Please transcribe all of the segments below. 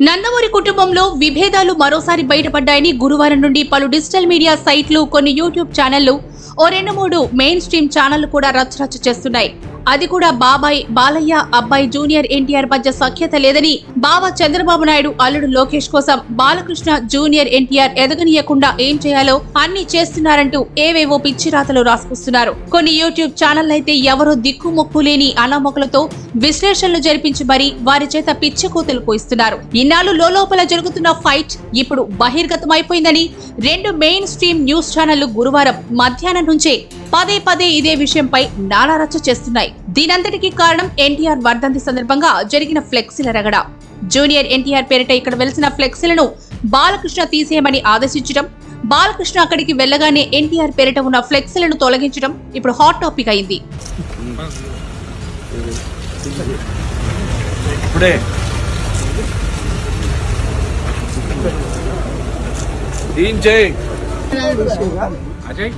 నందమూరి కుటుంబంలో విభేదాలు మరోసారి బయటపడ్డాయని గురువారం నుండి పలు డిజిటల్ మీడియా సైట్లు కొన్ని యూట్యూబ్ ఛానళ్ళు ఓ రెండు మూడు మెయిన్ స్ట్రీమ్ ఛానళ్ళు కూడా రచ్చరచ్చ చేస్తున్నాయి. అది కూడా బాబాయ్ బాలయ్య అబ్బాయి జూనియర్ ఎన్టీఆర్ మధ్య సఖ్యత లేదని బావ చంద్రబాబు నాయుడు అల్లుడు లోకేష్ కోసం బాలకృష్ణ జూనియర్ ఎన్టీఆర్ ఎదగనీయకుండా ఏం చేయాలో అన్ని చేస్తున్నారంటూ ఏవేవో పిచ్చి రాతలు రాసుకొస్తున్నారు. కొన్ని యూట్యూబ్ ఛానల్ అయితే ఎవరో దిక్కుమొక్కు లేని అనామకులతో విశ్లేషణలు జరిపించి మరీ వారి చేత పిచ్చి కూతులు పోయిస్తున్నారు. ఇన్నాళ్ళు లోపల జరుగుతున్న ఫైట్ ఇప్పుడు బహిర్గతం అయిపోయిందని రెండు మెయిన్ స్ట్రీమ్ న్యూస్ ఛానళ్ళు గురువారం మధ్యాహ్నం నుంచే పదే పదే ఇదే విషయంపై నానారచ్చ చేస్తున్నాయి. దీనంతటికీ కారణం ఎన్టీఆర్ వర్ధంతి సందర్భంగా జరిగిన ఫ్లెక్సీల రగడ. జూనియర్ ఎన్టీఆర్ పేరిట ఇక్కడ వెలిసిన ఫ్లెక్సీలను బాలకృష్ణ తీసేయమని ఆదేశించడం బాలకృష్ణ అక్కడికి వెళ్ళగానే ఎన్టీఆర్ పేరిట ఉన్న ఫ్లెక్సీలను తొలగించడం ఇప్పుడు హాట్ టాపిక్ అయింది. ఇప్పుడే. ఏం చేయి అజయ్.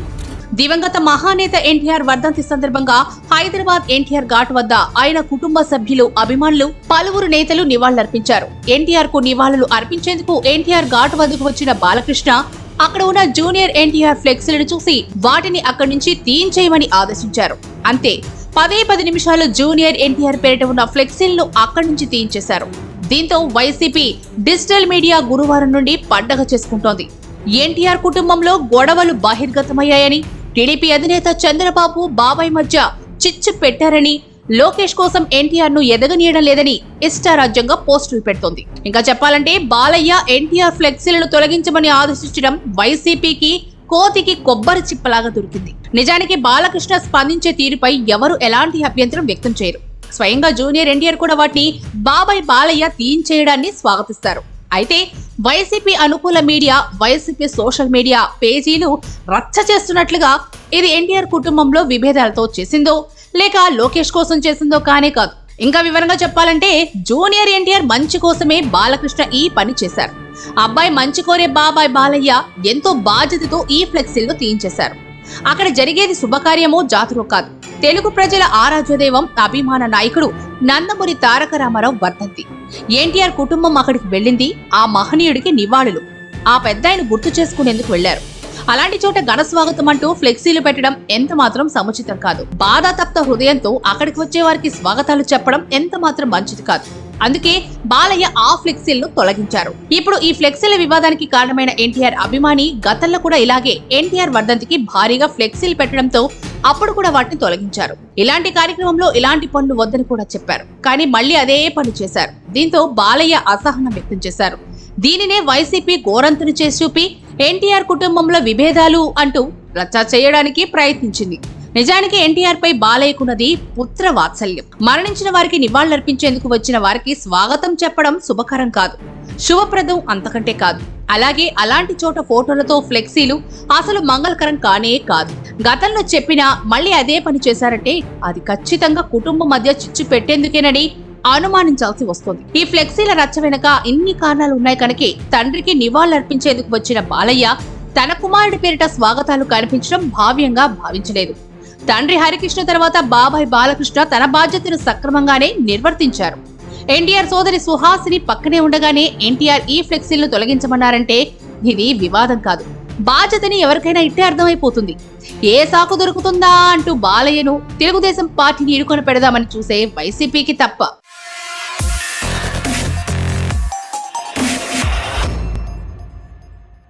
దివంగత మహానేత ఎన్టీఆర్ వర్ధంతి సందర్భంగా హైదరాబాద్ ఎన్టీఆర్ ఘాట్ వద్ద ఆయన కుటుంబ సభ్యులు అభిమానులు పలువురు నేతలు నివాళులర్పించారు. ఎన్టీఆర్కు నివాళులు అర్పించేందుకు ఎన్టీఆర్ ఘాట్ వద్దకు వచ్చిన బాలకృష్ణ అక్కడ ఉన్న జూనియర్ ఎన్టీఆర్ ఫ్లెక్సీలను చూసి వాటిని అక్కడి నుంచి తీయించేయమని ఆదేశించారు. అంతే పదే పది నిమిషాలు జూనియర్ ఎన్టీఆర్ పేరిట ఉన్న ఫ్లెక్సీలను అక్కడి నుంచి తీయించేశారు దీంతో వైసీపీ డిజిటల్ మీడియా గురువారం నుండి పండగ చేసుకుంటోంది. ఎన్టీఆర్ కుటుంబంలో గొడవలు బహిర్గతమయ్యాయని టీడీపీ అధినేత చంద్రబాబు బాబాయ్ మధ్య చిచ్చు పెట్టారని లోకేష్ కోసం ఎన్టీఆర్ను ఎదగనీయడం లేదని ఇష్టారాజ్యంగా పోస్టులు పెడుతోంది. ఇంకా చెప్పాలంటే బాలయ్య ఎన్టీఆర్ ఫ్లెక్సీలను తొలగించమని ఆదేశించడం వైసీపీకి కోతికి కొబ్బరి చిప్పలాగా దొరికింది. నిజానికి బాలకృష్ణ స్పందించే తీరుపై ఎవరు ఎలాంటి అభ్యంతరం వ్యక్తం చేయరు. స్వయంగా జూనియర్ ఎన్టీఆర్ కూడా వాటిని బాబాయ్ బాలయ్య తీయించేయడాన్ని స్వాగతిస్తారు. అయితే వైసీపీ అనుకూల మీడియా వైసీపీ సోషల్ మీడియా పేజీలు రచ్చ చేస్తున్నట్లుగా ఇది ఎన్టీఆర్ కుటుంబంలో విభేదాలతో చేసిందో లేక లోకేష్ కోసం చేసిందో కానే కాదు. ఇంకా వివరంగా చెప్పాలంటే జూనియర్ ఎన్టీఆర్ మంచి కోసమే బాలకృష్ణ ఈ పని చేశారు. అబ్బాయి మంచి కోరే బాబాయ్ బాలయ్య ఎంతో బాధ్యతతో ఈ ఫ్లెక్సీలు తీయించేశారు. అక్కడ జరిగేది శుభకార్యమో జాతరో కాదు. తెలుగు ప్రజల ఆరాధ్యదైవం అభిమాన నాయకుడు నందమూరి తారక రామారావు వర్ధంతి. ఎన్టీఆర్ కుటుంబం అక్కడికి వెళ్ళింది ఆ మహనీయుడికి నివాళులు. ఆ పెద్దాయన గుర్తు చేసుకునేందుకు వెళ్ళారు అలాంటి చోట ఘన స్వాగతం అంటూ ఫ్లెక్సీలు పెట్టడం ఎంత మాత్రం సముచితం కాదు. బాధాతప్త హృదయంతో అక్కడికి వచ్చే వారికి స్వాగతాలు చెప్పడం ఎంత మాత్రం మంచిది కాదు. అందుకే బాలయ్య ఆ ఫ్లెక్సీలను తొలగించారు. ఇప్పుడు ఈ ఫ్లెక్సీల వివాదానికి కారణమైన ఎన్టీఆర్ అభిమాని గతంలో కూడా ఇలాగే ఎన్టీఆర్ వర్ధంతికి భారీగా ఫ్లెక్సీలు పెట్టడంతో అప్పుడు కూడా వాటిని తొలగించారు. ఇలాంటి కార్యక్రమంలో ఇలాంటి పనులు వద్దని కూడా చెప్పారు. కానీ మళ్ళీ అదే పని చేశారు. దీంతో బాలయ్య అసహనం వ్యక్తం చేశారు. దీనినే వైసీపీ గోరంతును చేసి చూపి ఎన్టీఆర్ కుటుంబంలో విభేదాలు అంటూ రచ్చా చేయడానికి ప్రయత్నించింది. నిజానికి ఎన్టీఆర్ పై బాలయ్యకున్నది పుత్ర వాత్సల్యం. మరణించిన వారికి నివాళులర్పించేందుకు వచ్చిన వారికి స్వాగతం చెప్పడం శుభకరం కాదు. శుభప్రదం అంతకంటే కాదు. అలాగే అలాంటి చోట ఫోటోలతో ఫ్లెక్సీలు అసలు మంగళకరం కానే కాదు. గతంలో చెప్పినా మళ్ళీ అదే పని చేశారంటే అది ఖచ్చితంగా కుటుంబం మధ్య చిచ్చు పెట్టేందుకేనని అనుమానించాల్సి వస్తుంది. ఈ ఫ్లెక్సీల రచ్చ వెనుక ఇన్ని కారణాలు ఉన్నాయి కనుక తండ్రికి నివాళులర్పించేందుకు వచ్చిన బాలయ్య తన కుమారుడి పేరిట స్వాగతాలు కనిపించడం భావ్యంగా భావించలేదు. తండ్రి హరికృష్ణ తర్వాత బాబాయ్ బాలకృష్ణ తన బాధ్యతను సక్రమంగానే నిర్వర్తించారు. ఎన్టీఆర్ సోదరి సుహాసిని పక్కనే ఉండగానే ఎన్టీఆర్ ఈ ఫ్లెక్సీలను తొలగించమన్నారంటే ఇది వివాదం కాదు. బాధ్యతని ఎవరికైనా ఇట్టే అర్థమైపోతుంది. ఏ సాకు దొరుకుతుందా అంటూ బాలయ్యను తెలుగుదేశం పార్టీని ఇడుకొని పెడదామని చూసే వైసీపీకి తప్ప.